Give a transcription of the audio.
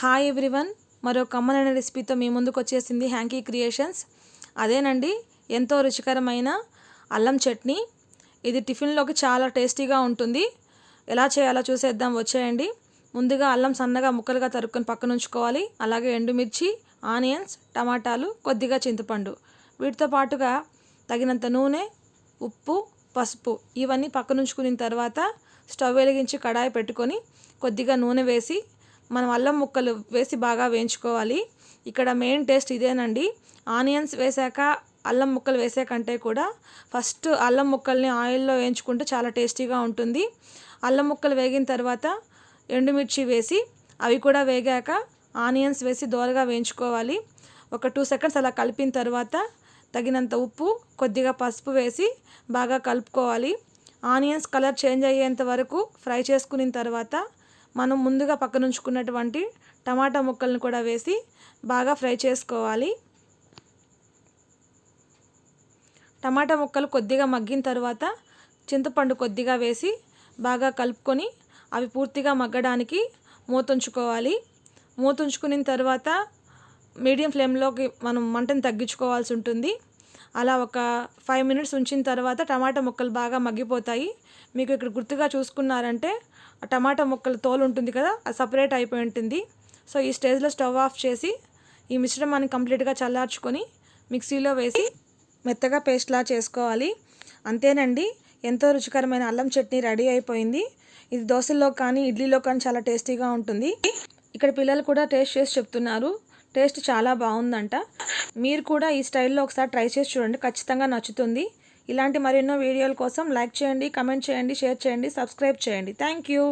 Hi everyone మరో కమ్మనైన రెసిపీతో మీ ముందుకు వచ్చేసింది హ్యాంకీ క్రియేషన్స్. అదేనండి ఎంతో రుచికరమైన అల్లం చట్నీ. ఇది టిఫిన్లోకి చాలా టేస్టీగా ఉంటుంది. ఎలా చేయాలో చూసేద్దాం వచ్చేయండి. ముందుగా అల్లం సన్నగా ముక్కలుగా తరుక్కొని పక్కన ఉంచుకోవాలి. అలాగే ఎండుమిర్చి ఆనియన్స్ టమాటాలు కొద్దిగా చింతపండు. వీటితో పాటుగా తగినంత నూనె ఉప్పు పసుపు ఇవన్నీ పక్కనుంచుకున్న తర్వాత స్టవ్ వెలిగించి కడాయి పెట్టుకొని కొద్దిగా నూనె వేసి మనం అల్లం ముక్కలు వేసి బాగా వేయించుకోవాలి. ఇక్కడ మెయిన్ టేస్ట్ ఇదేనండి. ఆనియన్స్ వేసాక అల్లం ముక్కలు వేసే కంటే కూడా ఫస్ట్ అల్లం ముక్కల్ని ఆయిల్లో వేయించుకుంటే చాలా టేస్టీగా ఉంటుంది. అల్లం ముక్కలు వేగిన తర్వాత ఎండుమిర్చి వేసి అవి కూడా వేగాక ఆనియన్స్ వేసి దోరగా వేయించుకోవాలి. ఒక టూ సెకండ్స్ అలా కలిపిన తర్వాత తగినంత ఉప్పు కొద్దిగా పసుపు వేసి బాగా కలుపుకోవాలి. ఆనియన్స్ కలర్ చేంజ్ అయ్యేంత వరకు ఫ్రై చేసుకున్న తర్వాత మనం ముందుగా పక్కన ఉంచుకున్నటువంటి టమాటా ముక్కలను కూడా వేసి బాగా ఫ్రై చేసుకోవాలి. టమాటా ముక్కలు కొద్దిగా మగ్గిన తర్వాత చింతపండు కొద్దిగా వేసి బాగా కలుపుకొని అవి పూర్తిగా మగ్గడానికి మూతుంచుకోవాలి మూతుంచుకున్న తర్వాత మీడియం ఫ్లేమ్లోకి మనం మంటను తగ్గించుకోవాల్సి ఉంటుంది. అలా ఒక ఫైవ్ మినిట్స్ ఉంచిన తర్వాత టమాటా ముక్కలు బాగా మగ్గిపోతాయి. మీకు ఇక్కడ గుర్తుగా చూసుకున్నారంటే టమాటా ముక్కలు తోలు ఉంటుంది కదా అది సపరేట్ అయిపోయి ఉంటుంది. సో ఈ స్టేజ్లో స్టవ్ ఆఫ్ చేసి ఈ మిశ్రమాన్ని కంప్లీట్గా చల్లార్చుకొని మిక్సీలో వేసి మెత్తగా పేస్ట్లా చేసుకోవాలి. అంతేనండి ఎంతో రుచికరమైన అల్లం చట్నీ రెడీ అయిపోయింది. ఇది దోశల్లో కానీ ఇడ్లీలో కానీ చాలా టేస్టీగా ఉంటుంది. ఇక్కడ పిల్లలు కూడా టేస్ట్ చేసి చెప్తున్నారు. టేస్ట్ చాలా బాగుందంట. మీరు కూడా ఈ స్టైల్లో ఒకసారి ట్రై చేసి చూడండి ఖచ్చితంగా నచ్చుతుంది. ఇలాంటి మరెన్నో వీడియోల కోసం లైక్ చేయండి కమెంట్ చేయండి షేర్ చేయండి సబ్స్క్రైబ్ చేయండి. Thank you